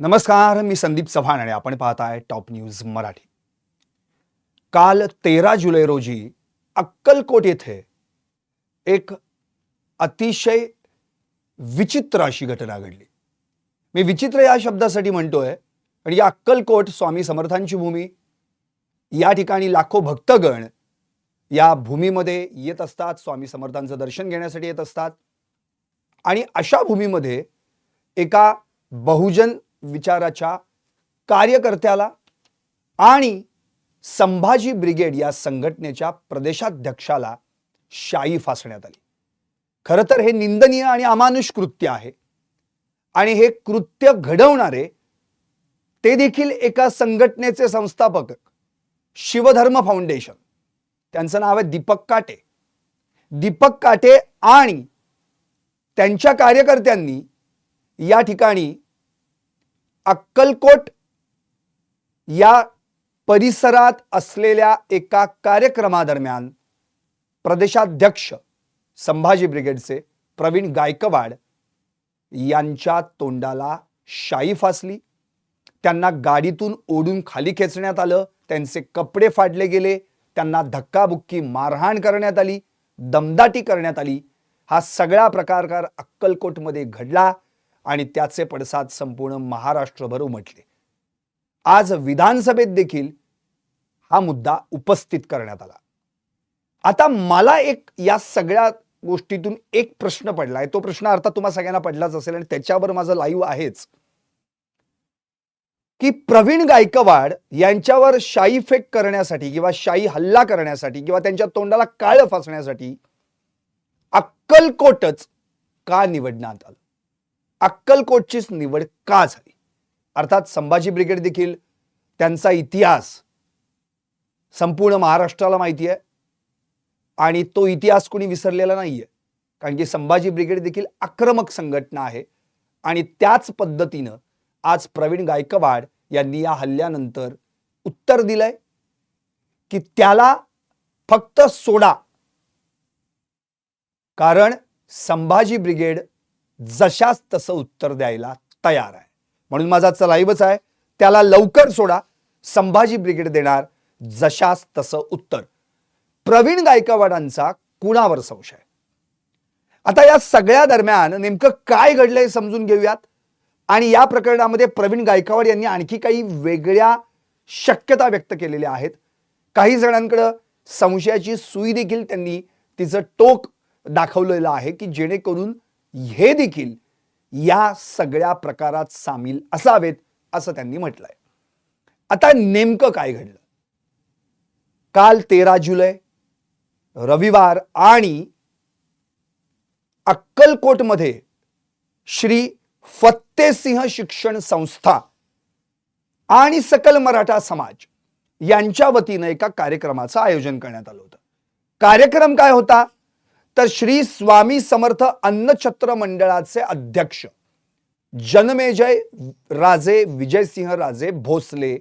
नमस्कार मी संदीप चव्हाण आणि आपण पाहताय टॉप न्यूज मराठी. काल तेरा जुलै रोजी अक्कलकोट येथे एक अतिशय विचित्र अशी घटना घडली. मी विचित्र या शब्दासाठी म्हणतोय आणि या अक्कलकोट स्वामी समर्थांची भूमी या ठिकाणी लाखो भक्तगण या भूमीमध्ये येत असतात स्वामी समर्थांचं दर्शन घेण्यासाठी येत असतात आणि अशा भूमीमध्ये एका बहुजन विचाराच्या कार्यकर्त्याला आणि संभाजी ब्रिगेड या संघटनेच्या प्रदेशाध्यक्षाला शाई फासण्यात आली. खरं तर हे निंदनीय आणि अमानुष कृत्य आहे. आणि हे कृत्य घडवणारे ते देखील एका संघटनेचे संस्थापक शिवधर्म फाउंडेशन. त्यांचं नाव आहे दीपक काटे. दीपक काटे आणि त्यांच्या कार्यकर्त्यांनी या ठिकाणी अक्कलकोट या परिसरात असलेल्या एका कार्यक्रमादरम्यान प्रदेशाध्यक्ष संभाजी ब्रिगेडचे प्रवीण गायकवाड यांच्या तोंडाला शाई फासली. त्यांना गाडीतून ओढून खाली खेचण्यात आलं. त्यांचे कपडे फाडले गेले. त्यांना धक्काबुक्की मारहाण करण्यात आली. दमदाटी करण्यात आली. हा सगळा प्रकार अक्कलकोटमध्ये घडला. आणि त्याचे पडसाद संपूर्ण महाराष्ट्रभर उमटले. आज विधानसभेत देखील हा मुद्दा उपस्थित करण्यात आला. आता मला एक या सगळ्या गोष्टीतून एक प्रश्न पडलाय तो प्रश्न अर्थात तुम्हाला सगळ्यांना पडलाच असेल आणि त्याच्यावर माझं लाईव्ह आहेच. की प्रवीण गायकवाड यांच्यावर शाई फेक करण्यासाठी किंवा शाई हल्ला करण्यासाठी किंवा त्यांच्या तोंडाला काळ फासण्यासाठी अक्कलकोटच का निवडण्यात आलं? अक्कलकोटचीच निवड का झाली? अर्थात संभाजी ब्रिगेड देखील त्यांचा इतिहास संपूर्ण महाराष्ट्राला माहिती आहे आणि तो इतिहास कोणी विसरलेला नाहीये. कारण की संभाजी ब्रिगेड देखील आक्रमक संघटना आहे आणि त्याच पद्धतीनं आज प्रवीण गायकवाड यांनी या हल्ल्यानंतर उत्तर दिलंय की त्याला फक्त सोडा. कारण संभाजी ब्रिगेड जशास तसं उत्तर द्यायला तयार आहे. म्हणून माझा आजचा आहे. त्याला लवकर सोडा. संभाजी ब्रिगेड देणार जशास तसं उत्तर. प्रवीण गायकवाडांचा कुणावर संशय? आता या सगळ्या दरम्यान नेमकं काय घडलंय समजून घेऊयात. आणि या प्रकरणामध्ये प्रवीण गायकवाड यांनी आणखी काही वेगळ्या शक्यता व्यक्त केलेल्या आहेत. काही जणांकडं संशयाची सुई देखील त्यांनी तिचं टोक दाखवलेलं आहे की जेणेकरून हे देखील या सगळ्या प्रकारात सामील असावेत असं त्यांनी म्हटलंय. आता नेमकं काय घडलं? काल तेरा जुलै रविवार आणि अक्कलकोटमध्ये श्री फत्तेसिंह शिक्षण संस्था आणि सकल मराठा समाज यांच्या वतीनं एका कार्यक्रमाचं आयोजन करण्यात आलं होतं. कार्यक्रम काय होता? तर श्री स्वामी समर्थ अन्नछत्र मंडळाचे अध्यक्ष जनमेजय राजे विजयसिंह राजे भोसले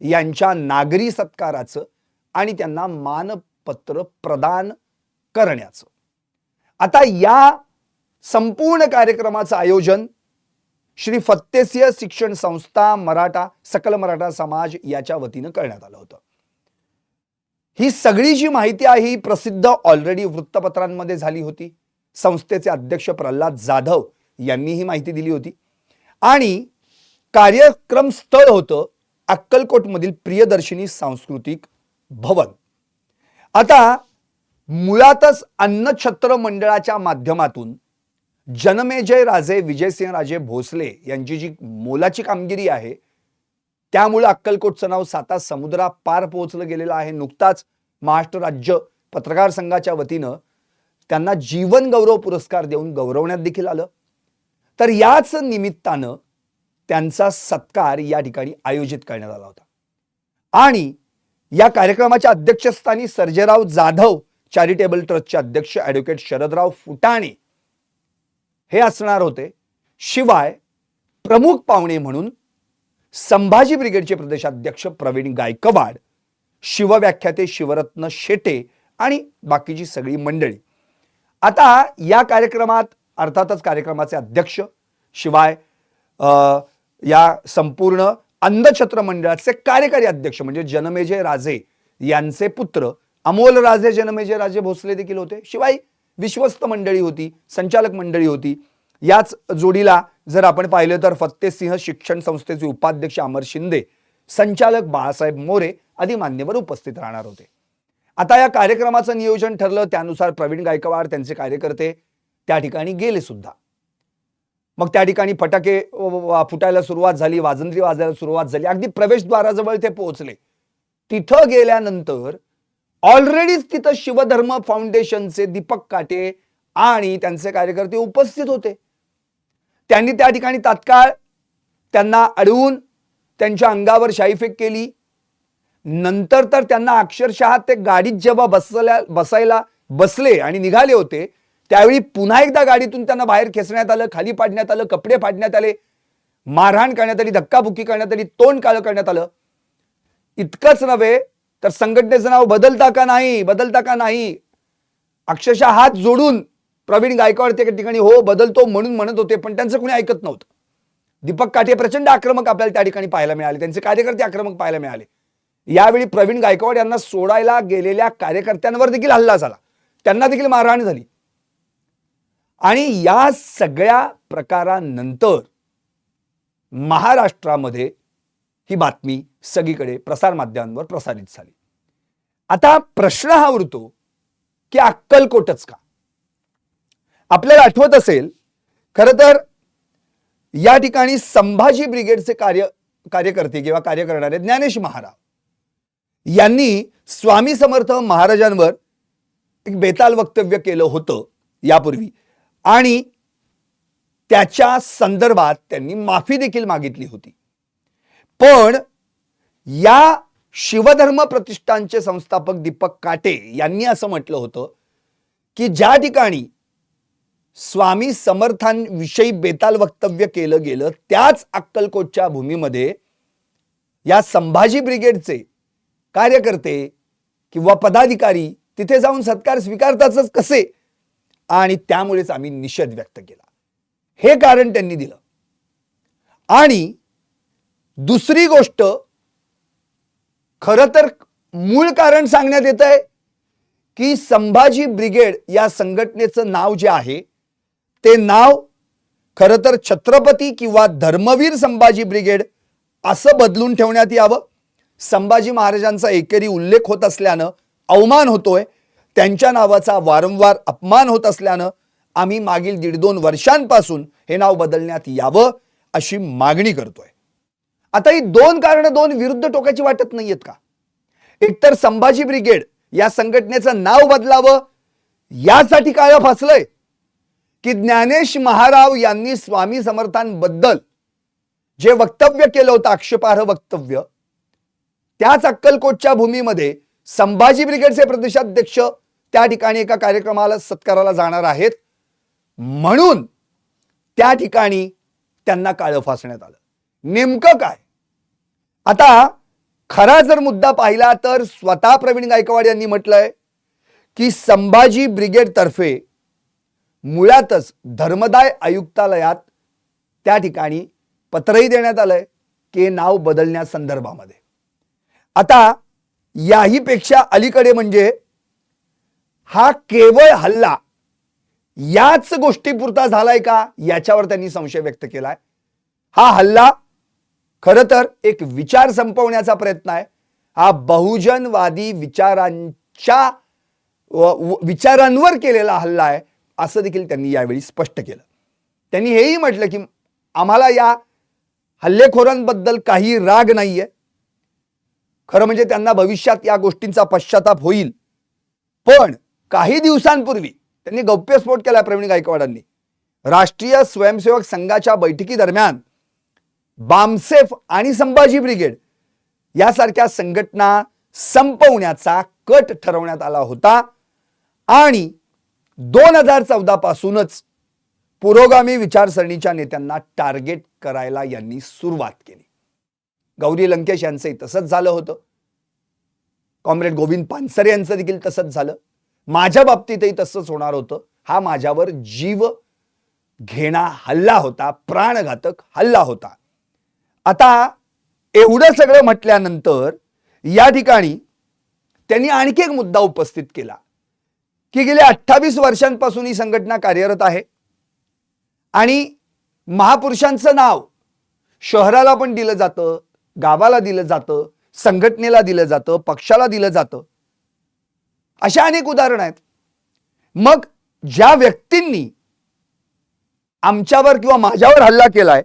यांच्या नागरी सत्काराचं आणि त्यांना मानपत्र प्रदान करण्याचं. आता या संपूर्ण कार्यक्रमाचं आयोजन श्री फत्तेसिंह शिक्षण संस्था मराठा सकल मराठा समाज याच्या वतीनं करण्यात आलं होतं. ही सगळी जी माहिती आहे ही प्रसिद्ध ऑलरेडी वृत्तपत्रांमध्ये झाली होती. संस्थेचे अध्यक्ष प्रल्हाद जाधव यांनी ही माहिती दिली होती. आणि कार्यक्रम स्थळ होतं अक्कलकोटमधील प्रियदर्शिनी सांस्कृतिक भवन. आता मुळातच अन्नछत्र मंडळाच्या माध्यमातून जनमेजय राजे विजयसिंह राजे भोसले यांची जी मोलाची कामगिरी आहे त्यामुळे अक्कलकोटचं नाव साता समुद्रा पार पोहोचलं गेलेलं आहे. नुकताच महाराष्ट्र राज्य पत्रकार संघाच्या वतीनं त्यांना जीवन गौरव पुरस्कार देऊन गौरवण्यात देखील आलं. तर याच निमित्तानं त्यांचा सत्कार या ठिकाणी आयोजित करण्यात आला होता. आणि या कार्यक्रमाच्या अध्यक्षस्थानी सर्जेराव जाधव चॅरिटेबल ट्रस्टचे अध्यक्ष ॲडव्होकेट शरदराव फुटाणे हे असणार होते. शिवाय प्रमुख पाहुणे म्हणून संभाजी ब्रिगेडचे प्रदेशाध्यक्ष प्रवीण गायकवाड शिवव्याख्याते शिवरत्न शेटे आणि बाकीची सगळी मंडळी. आता या कार्यक्रमात अर्थातच कार्यक्रमाचे अध्यक्ष शिवाय या संपूर्ण अंधछत्र मंडळाचे कार्यकारी अध्यक्ष म्हणजे जनमेजय राजे यांचे पुत्र अमोल राजे जनमेजय राजे भोसले देखील होते. शिवाय विश्वस्त मंडळी होती संचालक मंडळी होती. याच जोडीला जर आपण पाहिलं तर फत्तेसिंह शिक्षण संस्थेचे उपाध्यक्ष अमर शिंदे संचालक बाळासाहेब मोरे आदी मान्यवर उपस्थित राहणार होते. आता या कार्यक्रमाचं नियोजन ठरलं त्यानुसार प्रवीण गायकवाड त्यांचे कार्यकर्ते त्या ठिकाणी गेले सुद्धा. मग त्या ठिकाणी फटाके फुटायला सुरुवात झाली वाजंत्री वाजायला सुरुवात झाली अगदी प्रवेशद्वाराजवळ ते पोहोचले. तिथं गेल्यानंतर ऑलरेडीच तिथं शिवधर्म फाउंडेशनचे दीपक काटे आणि त्यांचे कार्यकर्ते उपस्थित होते. त्यांनी त्या ठिकाणी तात्काळ त्यांना अडवून त्यांच्या अंगावर शाईफेक केली. नंतर तर त्यांना अक्षरशः ते गाडीत जेव्हा बसल्या बसायला बसले आणि निघाले होते त्यावेळी पुन्हा एकदा गाडीतून त्यांना बाहेर खेचण्यात आलं खाली पाडण्यात आलं कपडे फाडण्यात आले मारहाण करण्यात आली धक्काबुक्की करण्यात आली तोंड काळं करण्यात आलं. इतकंच नव्हे तर संघटनेचं नाव बदलता का नाही बदलता का नाही अक्षरशः हात जोडून प्रवीण गायकवाड त्या ठिकाणी हो बदलतो म्हणून म्हणत होते पण त्यांचं कोणी ऐकत नव्हतं. दीपक काठे प्रचंड आक्रमक आपल्याला त्या ठिकाणी पाहायला मिळाले त्यांचे कार्यकर्ते आक्रमक पाहायला मिळाले. यावेळी प्रवीण गायकवाड यांना सोडायला गेलेल्या कार्यकर्त्यांवर देखील हल्ला झाला. त्यांना देखील मारहाण झाली. आणि या सगळ्या प्रकारानंतर महाराष्ट्रामध्ये ही बातमी सगळीकडे प्रसारमाध्यमांवर प्रसारित झाली. आता प्रश्न हा उरतो की अक्कलकोटच का? आपल्याला आठवत असेल खरं तर या ठिकाणी संभाजी ब्रिगेडचे कार्य कार्यकर्ते किंवा कार्य करणारे ज्ञानेश महाराज यांनी स्वामी समर्थ महाराजांवर एक बेताल वक्तव्य केलं होतं यापूर्वी. आणि त्याच्या संदर्भात त्यांनी माफी देखील मागितली होती. पण या शिवधर्म प्रतिष्ठानचे संस्थापक दीपक काटे यांनी असं म्हटलं होतं की ज्या ठिकाणी स्वामी समर्थांविषयी बेताल वक्तव्य केलं गेलं त्याच अक्कलकोटच्या भूमीमध्ये या संभाजी ब्रिगेडचे कार्यकर्ते किंवा पदाधिकारी तिथे जाऊन सत्कार स्वीकारतातच कसे? आणि त्यामुळेच आम्ही निषेध व्यक्त केला. हे कारण त्यांनी दिलं. आणि दुसरी गोष्ट खरं तर मूळ कारण सांगण्यात येत आहे की संभाजी ब्रिगेड या संघटनेचं नाव जे आहे ते नाव खरं तर छत्रपती किंवा धर्मवीर संभाजी ब्रिगेड असं बदलून ठेवण्यात यावं. संभाजी महाराजांचा एकेरी उल्लेख होत असल्यानं अवमान होतोय. त्यांच्या नावाचा वारंवार अपमान होत असल्यानं आम्ही मागील दीड दोन वर्षांपासून हे नाव बदलण्यात यावं अशी मागणी करतोय. आता ही दोन कारण दोन विरुद्ध टोकाची वाटत नाहीयेत का? एकतर संभाजी ब्रिगेड या संघटनेचं नाव बदलावं यासाठी काय फासलंय की ज्ञानेश महाराव यांनी स्वामी समर्थांबद्दल जे वक्तव्य केलं होतं आक्षेपार्ह वक्तव्य त्याच अक्कलकोटच्या भूमीमध्ये संभाजी ब्रिगेडचे प्रदेशाध्यक्ष त्या ठिकाणी एका कार्यक्रमाला सत्काराला जाणार आहेत. म्हणून त्या ठिकाणी त्यांना काळं फासण्यात आलं. नेमकं काय? आता खरा जर मुद्दा पाहिला तर स्वतः प्रवीण गायकवाड यांनी म्हटलंय की संभाजी ब्रिगेडतर्फे मुळातच धर्मदाय आयुक्तालयात त्या ठिकाणी पत्रही देण्यात आलंय की नाव बदलण्यासंदर्भामध्ये आता याही पेक्षा अलीकडे म्हणजे हा केवळ हल्ला याच गोष्टीपुरता झालाय का याच्यावर त्यांनी संशय व्यक्त केलाय. हा हल्ला खरं तर एक विचार संपवण्याचा प्रयत्न आहे. हा बहुजनवादी विचारांच्या विचारांवर केलेला हल्ला आहे. असं देखील त्यांनी यावेळी स्पष्ट केलं. त्यांनी हेही म्हटलं की आम्हाला या हल्लेखोरांबद्दल काही राग नाहीये. खरं म्हणजे त्यांना भविष्यात या गोष्टींचा पश्चाताप होईल. पण काही दिवसांपूर्वी त्यांनी गौप्यस्फोट केला प्रवीण गायकवाडांनी. राष्ट्रीय स्वयंसेवक संघाच्या बैठकीदरम्यान बामसेफ आणि संभाजी ब्रिगेड यासारख्या संघटना संपवण्याचा कट ठरवण्यात आला होता आणि दोन हजार चौदा पासूनच पुरोगामी विचारसरणीच्या नेत्यांना टार्गेट करायला यांनी सुरुवात केली. गौरी लंकेश यांचंही तसंच झालं होतं. कॉम्रेड गोविंद पानसरे यांचं देखील तसंच झालं. माझ्या बाबतीतही तसंच होणार होतं. हा माझ्यावर जीव घेणा हल्ला होता प्राणघातक हल्ला होता. आता एवढं सगळं म्हटल्यानंतर या ठिकाणी त्यांनी आणखी एक मुद्दा उपस्थित केला. की गेल्या अठ्ठावीस वर्षांपासून ही संघटना कार्यरत आहे. आणि महापुरुषांचं नाव शहराला पण दिलं जातं गावाला दिलं जातं संघटनेला दिलं जातं पक्षाला दिलं जातं. अशा अनेक उदाहरणं आहेत. मग ज्या व्यक्तींनी आमच्यावर किंवा माझ्यावर हल्ला केलाय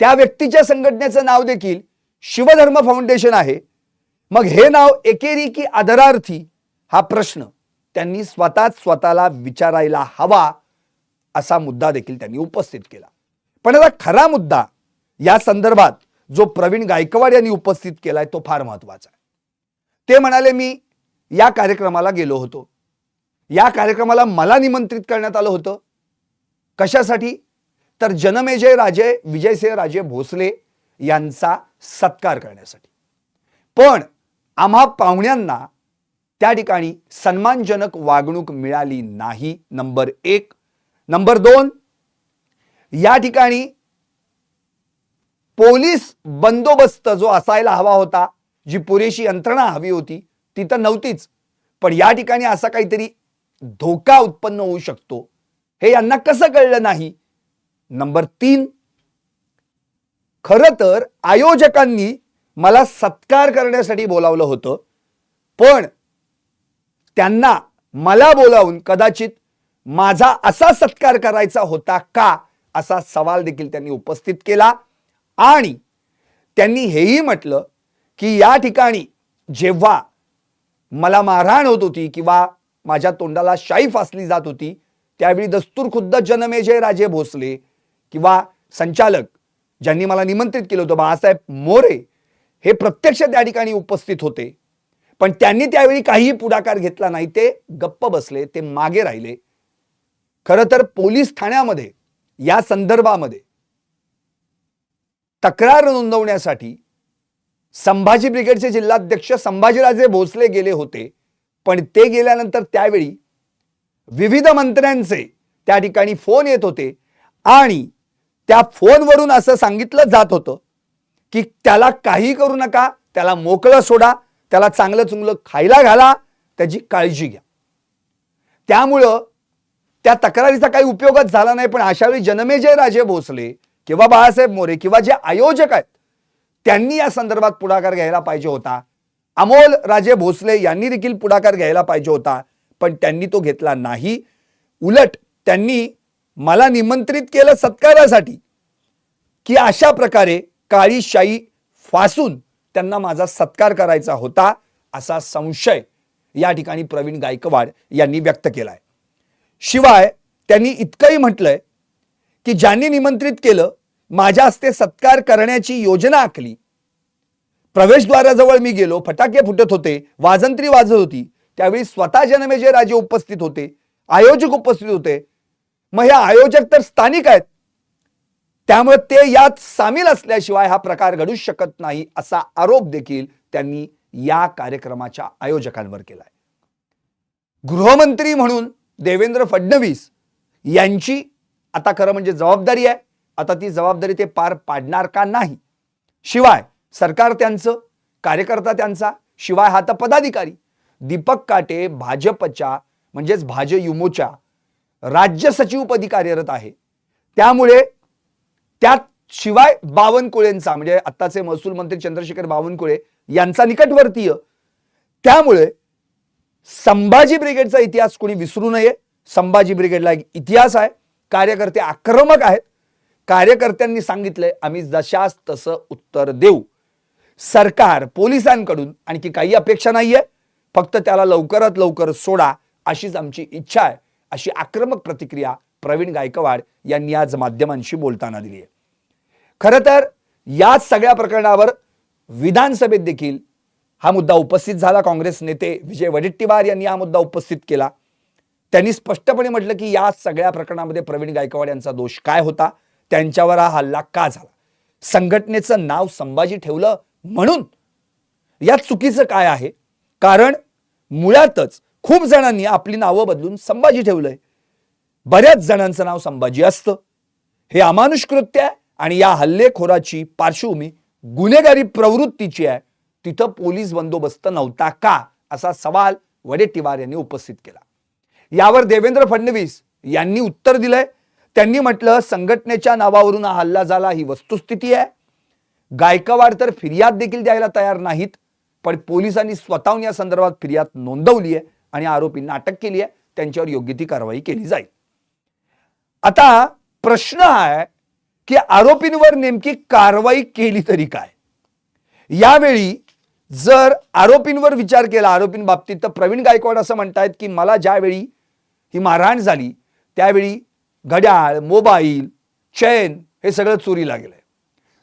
त्या व्यक्तीच्या संघटनेचं नाव देखील शिवधर्म फाउंडेशन आहे. मग हे नाव एकेरी की आदरार्थी हा प्रश्न. त्यांनी स्वतःच स्वतःला विचारायला हवा असा मुद्दा देखील त्यांनी उपस्थित केला. पण आता खरा मुद्दा या संदर्भात जो प्रवीण गायकवाड यांनी उपस्थित केलाय तो फार महत्त्वाचा आहे. ते म्हणाले मी या कार्यक्रमाला गेलो होतो. या कार्यक्रमाला मला निमंत्रित करण्यात आलं होतं. कशासाठी? तर जनमेजय राजे विजयसिंह राजे भोसले यांचा सत्कार करण्यासाठी. पण आम्हा पाहुण्यांना त्या ठिकाणी सन्मानजनक वागणूक मिळाली नाही नंबर एक. नंबर दोन या ठिकाणी पोलीस बंदोबस्त जो असायला हवा होता जी पुरेशी यंत्रणा हवी होती ती तर नव्हतीच. पण या ठिकाणी असा काहीतरी धोका उत्पन्न होऊ शकतो. हे यांना कसं कळलं नाही? नंबर तीन खरं तर आयोजकांनी मला सत्कार करण्यासाठी बोलावलं होतं पण त्यांना मला बोलावून कदाचित माझा असा सत्कार करायचा होता का असा सवाल देखील त्यांनी उपस्थित केला. आणि त्यांनी हेही म्हटलं की या ठिकाणी जेव्हा मला मारहाण होत होती किंवा माझ्या तोंडाला शाई फासली जात होती त्यावेळी दस्तूर खुद्द जनमेजय राजे भोसले किंवा संचालक ज्यांनी मला निमंत्रित केलं होतं बाळासाहेब मोरे हे प्रत्यक्ष त्या ठिकाणी उपस्थित होते. पण त्यांनी त्यावेळी काहीही पुढाकार घेतला नाही. ते गप्प बसले ते मागे राहिले. खरं तर पोलीस ठाण्यामध्ये या संदर्भामध्ये तक्रार नोंदवण्यासाठी संभाजी ब्रिगेडचे जिल्हाध्यक्ष संभाजीराजे भोसले गेले होते. पण ते गेल्यानंतर त्यावेळी विविध मंत्र्यांचे त्या ठिकाणी फोन येत होते आणि त्या फोनवरून असं सांगितलं जात होतं की त्याला काही करू नका त्याला मोकळं सोडा त्याला चांगलं चुंगलं खायला घाला त्याची काळजी घ्या. त्यामुळं त्या तक्रारीचा काही उपयोगच झाला नाही पण अशावेळी जनमेजय राजे भोसले किंवा बाळासाहेब मोरे किंवा जे आयोजक आहेत त्यांनी या संदर्भात पुढाकार घ्यायला पाहिजे होता. अमोल राजे भोसले यांनी देखील पुढाकार घ्यायला पाहिजे होता पण त्यांनी तो घेतला नाही. उलट त्यांनी मला निमंत्रित केलं सत्कारासाठी की अशा प्रकारे काळी शाई फासून त्यांना माझा सत्कार करायचा होता असा संशय या ठिकाणी प्रवीण गायकवाड यांनी व्यक्त केलाय. शिवाय त्यांनी इतकंही म्हटलंय की ज्यांनी निमंत्रित केलं माझ्या हस्ते सत्कार करण्याची योजना आखली. प्रवेशद्वाराजवळ मी गेलो फटाके फुटत होते वाजंत्री वाजत होती. त्यावेळी स्वतः जनमेजय राजे उपस्थित होते आयोजक उपस्थित होते. मग हे आयोजक तर स्थानिक आहेत. त्यामुळे ते यात सामील असल्याशिवाय हा प्रकार घडू शकत नाही असा आरोप देखील त्यांनी या कार्यक्रमाच्या आयोजकांवर केलाय. गृहमंत्री म्हणून देवेंद्र फडणवीस यांची आता खरं म्हणजे जबाबदारी आहे. आता ती जबाबदारी ते पार पाडणार का नाही? शिवाय सरकार त्यांचं कार्यकर्ता त्यांचा शिवाय हा तर पदाधिकारी. दीपक काटे भाजपच्या म्हणजेच भाजयुमोच्या राज्य सचिवपदी कार्यरत आहे. त्यामुळे त्यात शिवाय बावनकुळेंचा म्हणजे आत्ताचे महसूल मंत्री चंद्रशेखर बावनकुळे यांचा निकटवर्तीय. त्यामुळे संभाजी ब्रिगेडचा इतिहास कोणी विसरू नये. संभाजी ब्रिगेडला एक इतिहास आहे. कार्यकर्ते आक्रमक आहेत. कार्यकर्त्यांनी सांगितलंय आम्ही जशास तसं उत्तर देऊ. सरकार पोलिसांकडून आणखी काही अपेक्षा नाहीये. फक्त त्याला लवकरात लवकर सोडा अशीच आमची इच्छा आहे. अशी आक्रमक प्रतिक्रिया प्रवीण गायकवाड यांनी आज माध्यमांशी बोलताना दिली आहे खरं तर याच सगळ्या प्रकरणावर विधानसभेत देखील हा मुद्दा उपस्थित झाला. काँग्रेस नेते विजय वडेट्टीवार यांनी हा मुद्दा उपस्थित केला. त्यांनी स्पष्टपणे म्हटलं की या सगळ्या प्रकरणामध्ये प्रवीण गायकवाड यांचा दोष काय होता? त्यांच्यावर हा हल्ला का झाला? संघटनेचं नाव संभाजी ठेवलं म्हणून यात चुकीचं काय आहे? कारण मुळातच खूप जणांनी आपली नावं बदलून संभाजी ठेवलंय. बऱ्याच जणांचं नाव संभाजी असतं. हे अमानुष कृत्य आहे. आणि या हल्लेखोराची पार्श्वभूमी गुन्हेगारी प्रवृत्तीची आहे. तिथं पोलीस बंदोबस्त नव्हता का? असा सवाल वडेट्टीवार यांनी उपस्थित केला. यावर देवेंद्र फडणवीस यांनी उत्तर दिलंय. त्यांनी म्हटलं संघटनेच्या नावावरून हा हल्ला झाला ही वस्तुस्थिती आहे. गायकवाड तर फिर्याद देखील द्यायला तयार नाहीत पण पोलिसांनी स्वतःहून या संदर्भात फिर्याद नोंदवली आहे आणि आरोपींना अटक केली आहे. त्यांच्यावर योग्य ती कारवाई केली जाईल. आता प्रश्न आहे की आरोपींवर नेमकी कारवाई केली तरी काय? यावेळी जर आरोपींवर विचार केला आरोपींबाबतीत तर प्रवीण गायकवाड असं म्हणतायत की मला ज्यावेळी ही मारहाण झाली त्यावेळी घड्याळ मोबाईल चैन हे सगळं चोरीला गेलंय.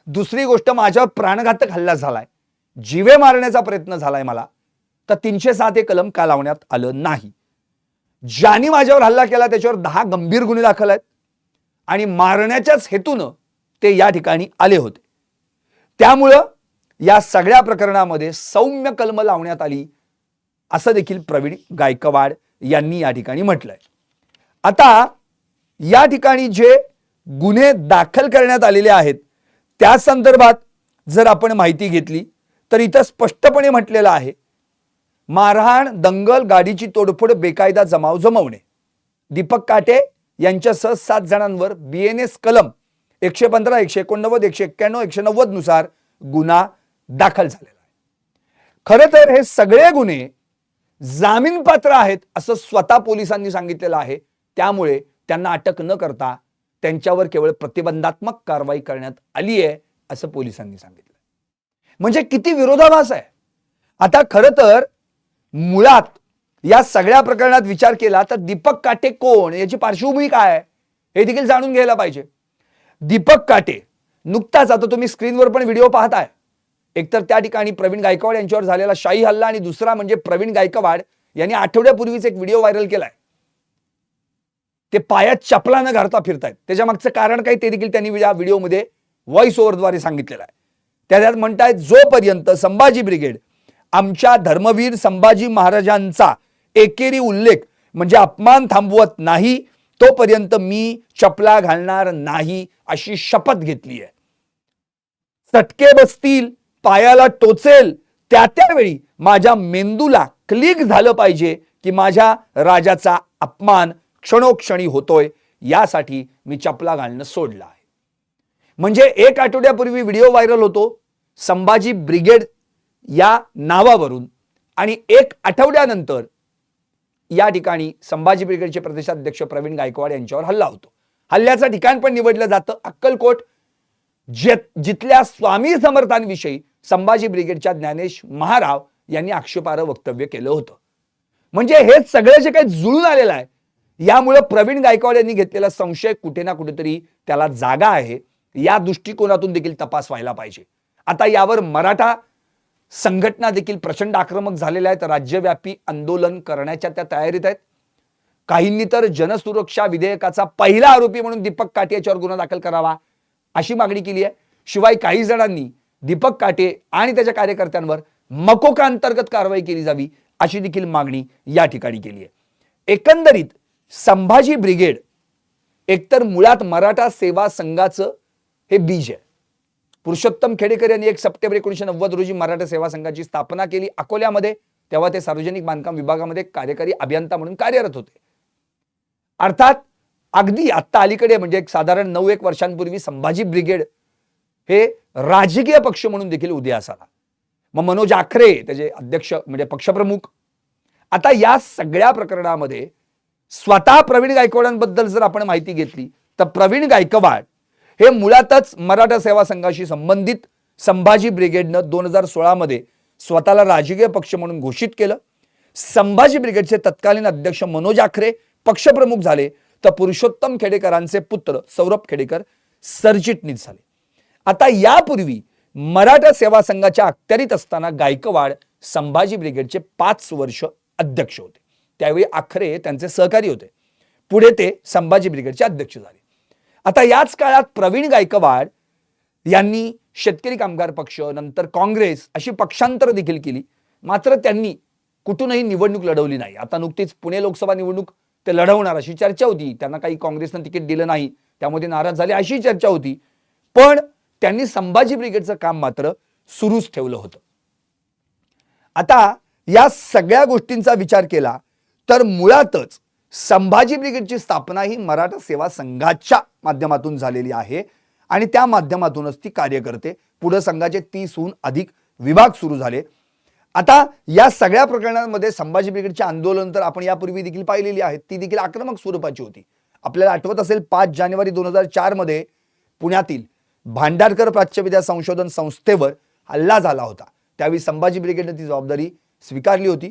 दुसरी गोष्ट माझ्यावर प्राणघातक हल्ला झालाय. जीवे मारण्याचा प्रयत्न झालाय मला. तर तीनशे सात हे कलम का लावण्यात आलं नाही? ज्यांनी माझ्यावर हल्ला केला त्याच्यावर दहा गंभीर गुन्हे दाखल आहेत. आणि मारण्याच्याच हेतूनं ते या ठिकाणी आले होते. त्यामुळं या सगळ्या प्रकरणामध्ये सौम्य कलम लावण्यात आली असं देखील प्रवीण गायकवाड यांनी या ठिकाणी म्हटलंय. आता या ठिकाणी जे गुन्हे दाखल करण्यात आलेले आहेत त्या संदर्भात जर आपण माहिती घेतली तर इथं स्पष्टपणे म्हटलेलं आहे मारहाण दंगल गाडीची तोडफोड बेकायदा जमाव जमवणे दीपक काटे यांच्यासह सात जणांवर बीएनएस कलम एकशे पंधरा एकशे एकोणनव्वद एकशे एक्क्याण्णव एकशे नव्वदनुसार गुन्हा दाखल झालेला आहे. खरं तर हे सगळे गुन्हे जामीनपात्र आहेत असं स्वतः पोलिसांनी सांगितलेलं आहे. त्यामुळे त्यांना अटक न करता त्यांच्यावर केवळ प्रतिबंधात्मक कारवाई करण्यात आली आहे असं पोलिसांनी सांगितलं. म्हणजे किती विरोधाभास आहे. आता खरं तर मुळात या सगळ्या प्रकरणात विचार केला तर दीपक काटे कोण? याची पार्श्वभूमी काय आहे? हे देखील जाणून घ्यायला पाहिजे. दीपक काटे नुकताच आता तुम्ही स्क्रीनवर पण व्हिडिओ पाहताय. एकतर त्या ठिकाणी प्रवीण गायकवाड यांच्यावर झालेला शाही हल्ला आणि दुसरा म्हणजे प्रवीण गायकवाड यांनी आठवड्यापूर्वीच एक व्हिडिओ व्हायरल केलाय. ते पायात चपला न घालता फिरतायत. त्याच्या मागचं कारण काय ते देखील त्यांनी या व्हिडिओमध्ये व्हॉइस ओव्हरद्वारे सांगितलेलं आहे. त्याच्यात म्हणतायत जोपर्यंत संभाजी ब्रिगेड आमच्या धर्मवीर संभाजी महाराजांचा एकेरी उल्लेख म्हणजे अपमान थांबवत नाही तोपर्यंत मी चपला घालणार नाही अशी शपथ घेतली आहे. चटके बसतील पायाला टोचेल त्या त्यावेळी माझ्या मेंदूला क्लिक झालं पाहिजे की माझ्या राजाचा अपमान क्षणोक्षणी होतोय यासाठी मी चपला घालणं सोडलं आहे. म्हणजे एक आठवड्यापूर्वी व्हिडिओ व्हायरल होतो संभाजी ब्रिगेड या नावावरून आणि एक आठवड्यानंतर या ठिकाणी संभाजी ब्रिगेडचे प्रदेशाध्यक्ष प्रवीण गायकवाड यांच्यावर हल्ला होतो. हल्ल्याचं ठिकाण पण निवडलं जातं. अक्कलकोट जे जिथल्या स्वामी समर्थांविषयी संभाजी ब्रिगेडच्या ज्ञानेश महाराव यांनी आक्षेपार्ह वक्तव्य केलं होतं. म्हणजे हे सगळं जे काही जुळून आलेलं आहे यामुळं प्रवीण गायकवाड यांनी घेतलेला संशय कुठे ना कुठेतरी त्याला जागा आहे. या दृष्टिकोनातून देखील तपास व्हायला पाहिजे. आता यावर मराठा संघटना देखील प्रचंड आक्रमक झालेल्या आहेत. राज्यव्यापी आंदोलन करण्याच्या त्या तयारीत आहेत. काहींनी तर जनसुरक्षा विधेयकाचा पहिला आरोपी म्हणून दीपक काटे याच्यावर गुन्हा दाखल करावा अशी मागणी केली आहे. शिवाय काही जणांनी दीपक काटे आणि त्याच्या कार्यकर्त्यांवर मकोका अंतर्गत कारवाई केली जावी अशी देखील मागणी या ठिकाणी केली आहे. एकंदरीत संभाजी ब्रिगेड एकतर मुळात मराठा सेवा संघाचं हे बीज आहे. पुरुषोत्तम खेडेकर यांनी एक सप्टेंबर एकोणीशे नव्वद रोजी मराठा सेवा संघाची स्थापना केली. अकोल्यामध्ये तेव्हा ते सार्वजनिक बांधकाम विभागामध्ये कार्यकारी अभियंता म्हणून कार्यरत होते. अर्थात अगदी आत्ता अलीकडे म्हणजे एक साधारण नऊ एक वर्षांपूर्वी संभाजी ब्रिगेड हे राजकीय पक्ष म्हणून देखील उदयास आला. मग मनोज आखरे त्याचे अध्यक्ष म्हणजे पक्षप्रमुख. आता या सगळ्या प्रकरणामध्ये स्वतः प्रवीण गायकवाडांबद्दल जर आपण माहिती घेतली तर प्रवीण गायकवाड हे मुळातच मराठा सेवा संघाशी संबंधित संभाजी ब्रिगेडनं दोन हजार सोळामध्ये स्वतःला राजकीय पक्ष म्हणून घोषित केलं. संभाजी ब्रिगेडचे तत्कालीन अध्यक्ष मनोज आखरे पक्षप्रमुख झाले. तर पुरुषोत्तम खेडेकरांचे पुत्र सौरभ खेडेकर सरचिटणीस झाले. आता यापूर्वी मराठा सेवा संघाच्या अखत्यारीत असताना गायकवाड संभाजी ब्रिगेडचे पाच वर्ष अध्यक्ष होते. त्यावेळी आखरे त्यांचे सहकारी होते. पुढे ते संभाजी ब्रिगेडचे अध्यक्ष झाले. आता याच काळात प्रवीण गायकवाड यांनी शेतकरी कामगार पक्ष नंतर काँग्रेस अशी पक्षांतर देखील केली. मात्र त्यांनी कुठूनही निवडणूक लढवली नाही. आता नुकतीच पुणे लोकसभा निवडणूक ते लढवणार अशी चर्चा होती. त्यांना काही काँग्रेसनं तिकीट दिलं नाही. त्यामध्ये नाराज झाले अशी चर्चा होती. पण त्यांनी संभाजी ब्रिगेडचं काम मात्र सुरूच ठेवलं होतं. आता या सगळ्या गोष्टींचा विचार केला तर मुळातच संभाजी ब्रिगेडची स्थापना ही मराठा सेवा संघाच्या माध्यमातून झालेली आहे. आणि त्या माध्यमातूनच ती कार्य करते. पुढे संघाचे तीसहून अधिक विभाग सुरू झाले. आता या सगळ्या प्रकरणांमध्ये संभाजी ब्रिगेडचे आंदोलन तर आपण यापूर्वी देखील पाहिलेली आहेत. ती देखील आक्रमक स्वरूपाची होती. आपल्याला आठवत असेल पाच जानेवारी दोन हजार चारमध्ये पुण्यातील भांडारकर प्राच्यविद्या संशोधन संस्थेवर हल्ला झाला होता. त्यावेळी संभाजी ब्रिगेडने ती जबाबदारी स्वीकारली होती.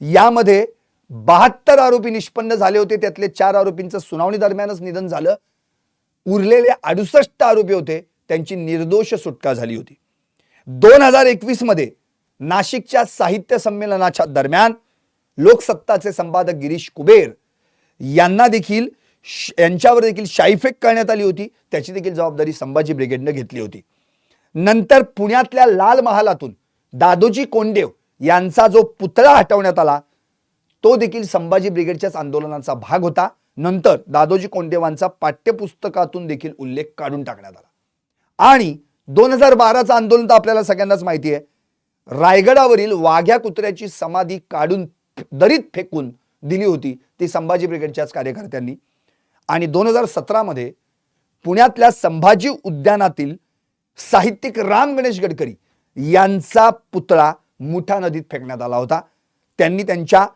यामध्ये बहात्तर आरोपी निष्पन्न झाले होते. त्यातले चार आरोपींचं सुनावणी दरम्यानच निधन झालं. उरलेले अडुसष्ट आरोपी होते. त्यांची निर्दोष सुटका झाली होती. दोन हजार एकवीसमध्ये नाशिकच्या साहित्य संमेलनाच्या दरम्यान लोकसत्ताचे संपादक गिरीश कुबेर यांना देखील श- यांच्यावर देखील शाईफेक करण्यात आली होती. त्याची देखील जबाबदारी संभाजी ब्रिगेडनं घेतली होती. नंतर पुण्यातल्या लाल महालातून दादोजी कोंडेव यांचा जो पुतळा हटवण्यात आला तो देखील संभाजी ब्रिगेडच्याच आंदोलनाचा भाग होता. नंतर दादोजी कोंडेवांचा पाठ्यपुस्तकातून देखील उल्लेख काढून टाकण्यात आला. आणि दोन हजार बाराचं आंदोलन तर आपल्याला सगळ्यांनाच माहिती आहे. रायगडावरील वाघ्या कुत्र्याची समाधी काढून दरीत फेकून दिली होती ती संभाजी ब्रिगेडच्याच कार्यकर्त्यांनी. आणि दोन हजार सतरामध्ये पुण्यातल्या संभाजी उद्यानातील साहित्यिक राम गणेश गडकरी यांचा पुतळा मुठा नदीत फेकण्यात आला होता. त्यांनी त्यांच्या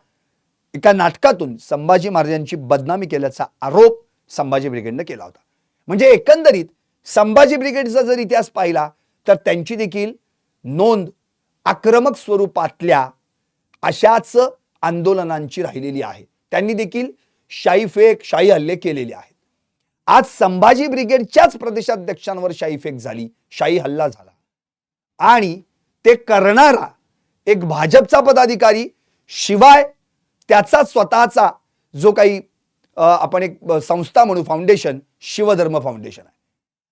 एका नाटकातून संभाजी महाराजांची बदनामी केल्याचा आरोप संभाजी ब्रिगेडनं केला होता. म्हणजे एकंदरीत संभाजी ब्रिगेडचा जर इतिहास पाहिला तर त्यांची देखील नोंद आक्रमक स्वरूपातल्या अशाच आंदोलनांची राहिलेली आहे. त्यांनी देखील शाही फेक शाही हल्ले केलेले आहेत. आज संभाजी ब्रिगेडच्याच प्रदेशाध्यक्षांवर शाही फेक झाली शाही हल्ला झाला. आणि ते करणारा एक भाजपचा पदाधिकारी शिवाय त्याचा स्वतःचा जो काही आपण एक संस्था म्हणू फाउंडेशन शिवधर्म फाउंडेशन आहे.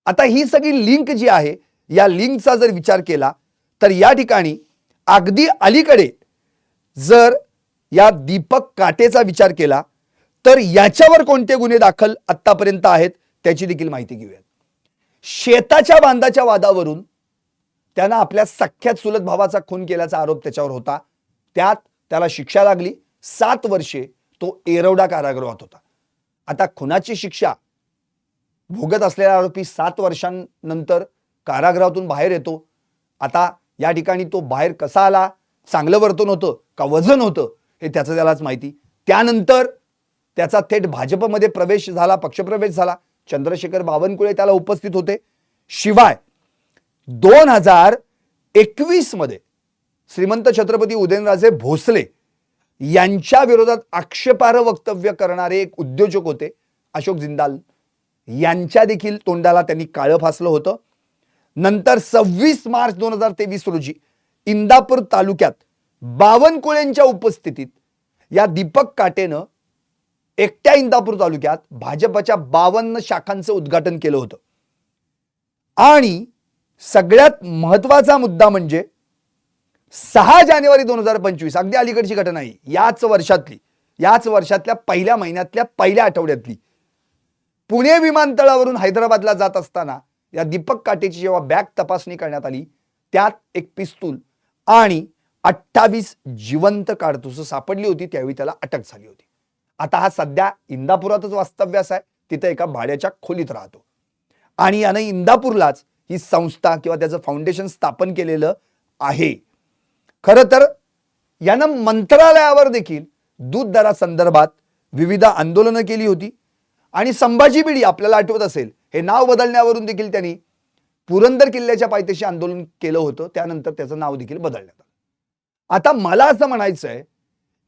आता ही सगळी लिंक जी आहे या लिंकचा जर विचार केला तर या ठिकाणी अगदी अलीकडे जर या दीपक काटेचा विचार केला तर याच्यावर कोणते गुन्हे दाखल आतापर्यंत आहेत त्याची देखील माहिती घेऊयात. शेताच्या बांधाच्या वादावरून त्यानं आपल्या सख्यात चुलत भावाचा खून केल्याचा आरोप त्याच्यावर होता. त्यात त्याला शिक्षा लागली. सात वर्षे तो एरवडा कारागृहात होता. आता खुनाची शिक्षा भोगत असलेला आरोपी सात वर्षांनंतर कारागृहातून बाहेर येतो. आता या ठिकाणी तो बाहेर कसा आला चांगलं वर्तन होतं का वजन होतं हे त्याचं त्यालाच माहिती. त्यानंतर त्याचा थेट भाजपमध्ये प्रवेश झाला पक्षप्रवेश झाला. चंद्रशेखर बावनकुळे त्याला उपस्थित होते. शिवाय दोन हजार एकवीसमध्ये श्रीमंत छत्रपती उदयनराजे भोसले यांच्या विरोधात आक्षेपार्ह वक्तव्य करणारे एक उद्योजक होते अशोक जिंदाल. यांच्या देखील तोंडाला त्यांनी काळं फासलं होतं. नंतर सव्वीस मार्च दोन हजार तेवीस रोजी इंदापूर तालुक्यात बावनकुळेंच्या उपस्थितीत या दीपक काटेनं एकट्या इंदापूर तालुक्यात भाजपच्या बावन्न शाखांचं उद्घाटन केलं होतं. आणि सगळ्यात महत्त्वाचा मुद्दा म्हणजे सहा जानेवारी दोन हजार पंचवीस अगदी अलीकडची घटना आहे याच वर्षातली याच वर्षातल्या पहिल्या महिन्यातल्या पहिल्या आठवड्यातली. पुणे विमानतळावरून हैदराबादला जात असताना या दीपक काटेची जेव्हा बॅग तपासणी करण्यात आली त्यात एक पिस्तूल आणि अठ्ठावीस जिवंत काडतुसं सापडली होती त्यावेळी त्याला अटक झाली होती. आता हा सध्या इंदापुरातच वास्तव्यास आहे तिथं एका भाड्याच्या खोलीत राहतो. आणि यानं इंदापूरलाच ही संस्था किंवा त्याचं फाउंडेशन स्थापन केलेलं आहे. खरं तर यानं मंत्रालयावर देखील दूध दरासंदर्भात विविध आंदोलनं केली होती. आणि संभाजी बिडी आपल्याला आठवत असेल हे नाव बदलण्यावरून देखील त्यांनी पुरंदर किल्ल्याच्या पायथ्याशी आंदोलन केलं होतं. त्यानंतर त्याचं नाव देखील बदलण्यात आलं. आता मला असं म्हणायचं आहे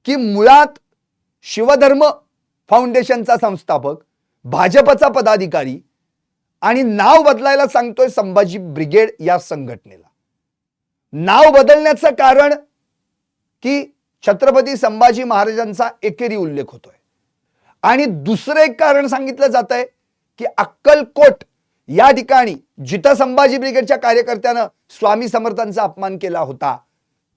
की मुळात शिवधर्म फाउंडेशनचा संस्थापक भाजपचा पदाधिकारी आणि नाव बदलायला सांगतोय संभाजी ब्रिगेड या संघटनेला. नाव बदलण्याचं कारण की छत्रपती संभाजी महाराजांचा एकेरी उल्लेख होतोय. आणि दुसरं एक कारण सांगितलं जात आहे की अक्कलकोट या ठिकाणी जिथं संभाजी ब्रिगेडच्या कार्यकर्त्यानं स्वामी समर्थांचा अपमान केला होता.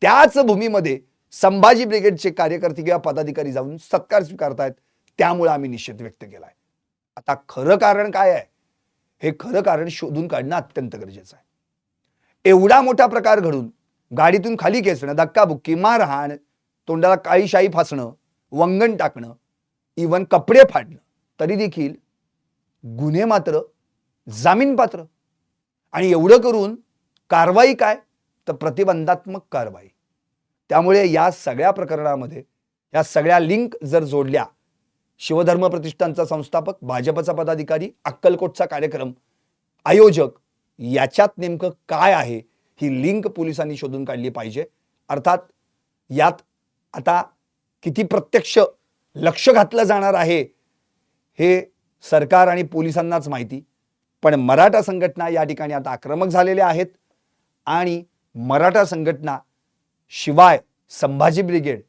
त्याच भूमीमध्ये संभाजी ब्रिगेडचे कार्यकर्ते किंवा पदाधिकारी जाऊन सत्कार स्वीकारतायत. त्यामुळे आम्ही निषेध व्यक्त केलाय. आता खरं कारण काय आहे? हे खरं कारण शोधून काढणं अत्यंत गरजेचं आहे. एवढा मोठा प्रकार घडून गाडीतून खाली खेचणं धक्काबुक्की मारहाण तोंडाला काळी शाई फासणं वंगण टाकणं इवन कपडे फाडणं तरी देखील गुन्हे मात्र जामीन पात्र. आणि एवढं करून कारवाई काय? तर प्रतिबंधात्मक कारवाई. त्यामुळे या सगळ्या प्रकरणामध्ये या सगळ्या लिंक जर जोडल्या शिवधर्म प्रतिष्ठानचा संस्थापक भाजपचा पदाधिकारी अक्कलकोटचा कार्यक्रम आयोजक याच्यात नेमकं काय आहे? ही लिंक पोलिसांनी शोधून काढली पाहिजे. अर्थात यात आता किती प्रत्यक्ष लक्ष घातलं जाणार आहे हे सरकार आणि पोलिसांनाच माहिती. पण मराठा संघटना या ठिकाणी आता आक्रमक झालेल्या आहेत आणि मराठा संघटना शिवाय संभाजी ब्रिगेड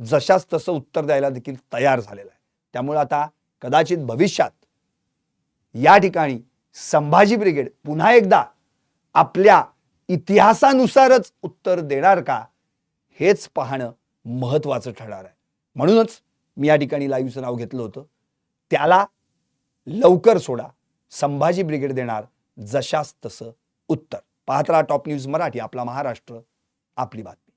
जशाच तसं उत्तर द्यायला देखील तयार झालेलं आहे. त्यामुळे आता कदाचित भविष्यात या ठिकाणी संभाजी ब्रिगेड पुन्हा एकदा आपल्या इतिहासानुसारच उत्तर देणार का हेच पाहणं महत्वाचं ठरणार आहे. म्हणूनच मी या ठिकाणी लाईव्हचं नाव घेतलं होतं. त्याला लवकर सोडा. संभाजी ब्रिगेड देणार जशास तसं उत्तर. पाहत राहा टॉप न्यूज मराठी आपला महाराष्ट्र आपली बातमी.